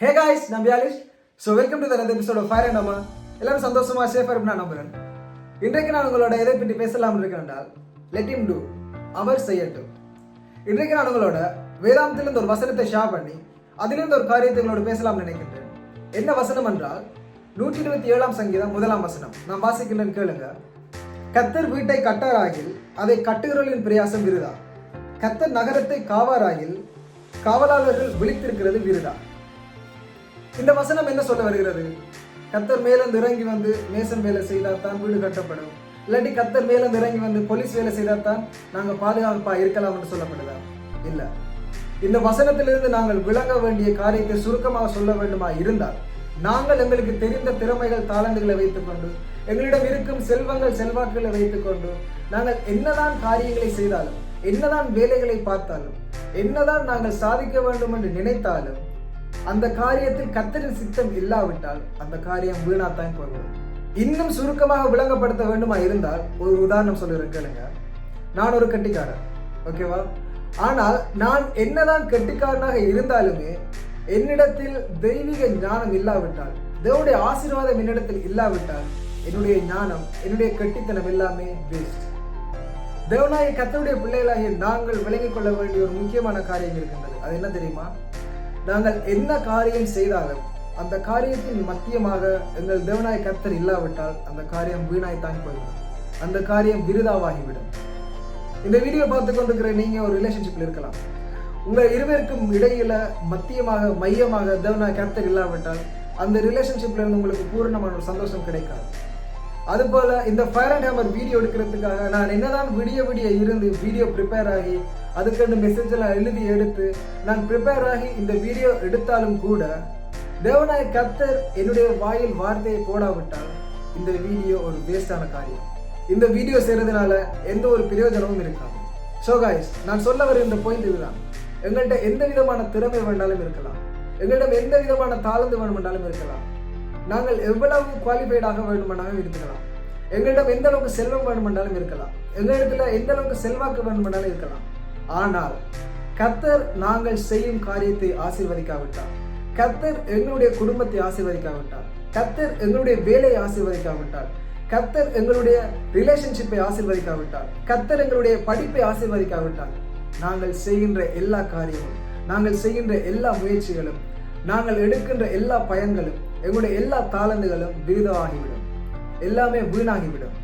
ஹே guys நம்பி பியாலிஷ் so welcome to தனது எபிசோட் ஆஃப் ஃபயர் அண்ட் அம்மா எல்லாரும் சந்தோஷமா சேஃபாக இருக்கும் நான் நம்புறேன். இன்றைக்கு நான் உங்களோட எதை பற்றி பேசலாம் இருக்கேன் என்றால் லெட் இம் டூ அவர் செய்யட்டும் இன்றைக்கு நான் உங்களோட வேதாந்தத்திலிருந்து ஒரு வசனத்தை ஷேர் பண்ணி அதிலிருந்து ஒரு காரியத்தை உங்களோட பேசலாம்னு நினைக்கின்றேன். என்ன வசனம் என்றால் நூற்றி இருபத்தி ஏழாம் சங்கீதம் முதலாம் வசனம். நான் வாசிக்கின்றேன் கேளுங்க. கத்தர் வீட்டை கட்டாராகில் அதை கட்டுகிறவர்களின் பிரயாசம் விருதா? கத்தர் நகரத்தை காவாராகில் காவலாளர்கள் விழித்திருக்கிறது விருதா? இந்த வசனம் என்ன சொல்ல வருகிறது? கத்தர் மேலிருந்து இறங்கி வந்து மேசன் வேலை செய்தால் தான் வீடு கட்டப்படும். இல்லாட்டி கத்தர் மேலிருந்து இறங்கி வந்து போலீஸ் வேலை செய்தால் தான் நாங்கள் பாதுகாப்பா இருக்கலாம் என்று சொல்லப்படுதா இல்லை. இந்த வசனத்திலிருந்து நாங்கள் விளங்க வேண்டிய காரியத்தை சுருக்கமாக சொல்ல வேண்டுமா இருந்தால் நாங்கள் எங்களுக்கு தெரிந்த திறமைகள் தாளந்துகளை வைத்துக்கொண்டு எங்களிடம் இருக்கும் செல்வங்கள் செல்வாக்குகளை வைத்துக்கொண்டு நாங்கள் என்னதான் காரியங்களை செய்தாலும் என்னதான் வேலைகளை பார்த்தாலும் என்னதான் நாங்கள் சாதிக்க வேண்டும் என்று நினைத்தாலும் அந்த காரியத்தில் கத்தரின் சித்தம் இல்லாவிட்டால் அந்த காரியம் வீணாத்தான் போய்விடும். இன்னும் சுருக்கமாக விளங்கப்படுத்த வேண்டுமா இருந்தால் ஒரு உதாரணம் சொல்லுறேன் கேளுங்க. நான் ஒரு கட்டிக்காரன் ஓகேவா? ஆனால் நான் என்னதான் கட்டிக்காரனாக இருந்தாலுமே என்னிடத்தில் தெய்வீக ஞானம் இல்லாவிட்டால் தேவனுடைய ஆசீர்வாதம் என்னிடத்தில் இல்லாவிட்டால் என்னுடைய ஞானம் என்னுடைய கட்டித்தனம் எல்லாமே வேஸ்ட் தேவனாய கத்தருடைய பிள்ளைகளாகிய நாங்கள் விளங்கிக் கொள்ள வேண்டிய ஒரு முக்கியமான காரியம் இருக்கின்றது. அது என்ன தெரியுமா? நாங்கள் என்ன காரியம் செய்தாலும் அந்த காரியத்தின் மத்தியமாக எங்கள் தேவனாய கர்த்தர் இல்லாவிட்டால் அந்த காரியம் வீணாய்த்தான் போய்விடும். அந்த காரியம் விருதாவாகிவிடும். இந்த வீடியோ பார்த்து கொண்டிருக்கிற நீங்க ஒரு ரிலேஷன்ஷிப்ல இருக்கலாம். உங்கள் இருவருக்கும் இடையில மத்தியமாக மையமாக தேவனாய கர்த்தர் இல்லாவிட்டால் அந்த ரிலேஷன்ஷிப்ல இருந்து உங்களுக்கு பூர்ணமான ஒரு சந்தோஷம் கிடைக்காது. அதுபோல் இந்த ஃபயர் அண்ட் ஹேமர் வீடியோ எடுக்கிறதுக்காக நான் என்னதான் விடிய விடிய இருந்து வீடியோ ப்ரிப்பேர் ஆகி அதுக்கண்டு மெசேஜெல்லாம் எழுதி எடுத்து நான் ப்ரிப்பேர் ஆகி இந்த வீடியோ எடுத்தாலும் கூட தேவனாய கத்தர் என்னுடைய வாயில் வார்த்தையை போடாவிட்டால் இந்த வீடியோ ஒரு வேஸ்டான காரியம். இந்த வீடியோ செய்கிறதுனால எந்த ஒரு பிரயோஜனமும் இருக்காது. ஸோ காய்ஸ் நான் சொல்ல வருகின்ற பாயிண்ட் இதுதான். எங்கள்கிட்ட எந்த விதமான திறமை வேண்டாலும் இருக்கலாம். எங்களிடம் எந்த விதமான தாளந்து வேணுமென்றாலும் இருக்கலாம். நாங்கள் எவ்வளவு குவாலிஃபைடாக வேண்டுமானாலும் இருக்கலாம். எங்களிடம் எந்த அளவுக்கு செல்வம் வேண்டுமென்றாலும் இருக்கலாம். எங்களிடத்துல எந்த அளவுக்கு செல்வாக்கு வேண்டுமென்றாலும் இருக்கலாம். ஆனால் கத்தர் நாங்கள் செய்யும் காரியத்தை ஆசீர்வதிக்காவிட்டார். கத்தர் எங்களுடைய குடும்பத்தை ஆசீர்வதிக்காவிட்டார். கத்தர் எங்களுடைய வேலையை ஆசீர்வதிக்காவிட்டார். கத்தர் எங்களுடைய ரிலேஷன்ஷிப்பை ஆசீர்வதிக்காவிட்டார். கத்தர் எங்களுடைய படிப்பை ஆசீர்வதிக்காவிட்டார். நாங்கள் செய்கின்ற எல்லா காரியமும் நாங்கள் செய்கின்ற எல்லா முயற்சிகளும் நாங்கள் எடுக்கின்ற எல்லா பயன்களும் எங்களுடைய எல்லா தாளந்துகளும் விருதமாகிவிடும். எல்லாமே வீணாகிவிடும்.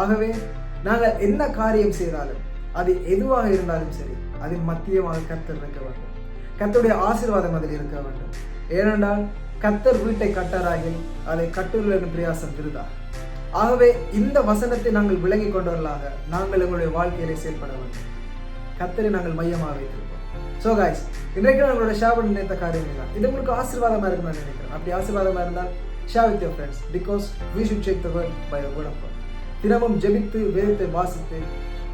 ஆகவே நாங்கள் என்ன காரியம் செய்தாலும் அது எதுவாக இருந்தாலும் சரி அதில் மத்தியமாக கத்தர் இருக்க வேண்டும். கத்தருடைய ஆசீர்வாதம் அதில் இருக்க வேண்டும். ஏனென்றால் கத்தர் வீட்டை கட்டராகில் அதை கட்டுள்ள பிரயாசம் விருதா? ஆகவே இந்த வசனத்தை நாங்கள் விளங்கி கொண்டவர்களாக நாங்கள் எங்களுடைய வாழ்க்கையிலே செயல்பட வேண்டும். கத்தரை நாங்கள் மையமாக வைத்திருப்போம். ஸோ காய்ஸ் இன்றைக்கு நம்மளோட ஷாவை நினைத்த காரியம் தான் இது உங்களுக்கு ஆசீர்வாதமாக இருக்கும் நான் நினைக்கிறேன். அப்படி ஆசீர்வாதமாக இருந்தால் share with your friends because we should check the word by word of தினமும் ஜெபித்து வேதத்தை வாசித்து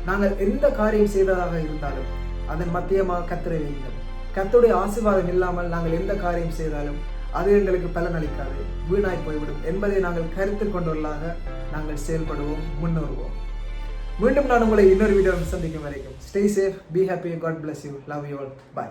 நாங்கள் எந்த காரியம் செய்ததாக இருந்தாலும் அதன் மத்தியமாக கத்தரை வைங்கள் கத்தருடைய ஆசீர்வாதம் இல்லாமல் நாங்கள் எந்த காரியம் செய்தாலும் அது எங்களுக்கு பலன் அளிக்காது வீணாய் போய்விடும் என்பதை நாங்கள் கருத்தில் கொண்டுள்ளாக நாங்கள் செயல்படுவோம் முன்னேறுவோம். വീണ്ടും കാണുമ്പോൾ ഇന്നൊരു വീഡിയോ സന്ധിക്കും വരയ്ക്കും. Stay safe be happy God bless you love you all bye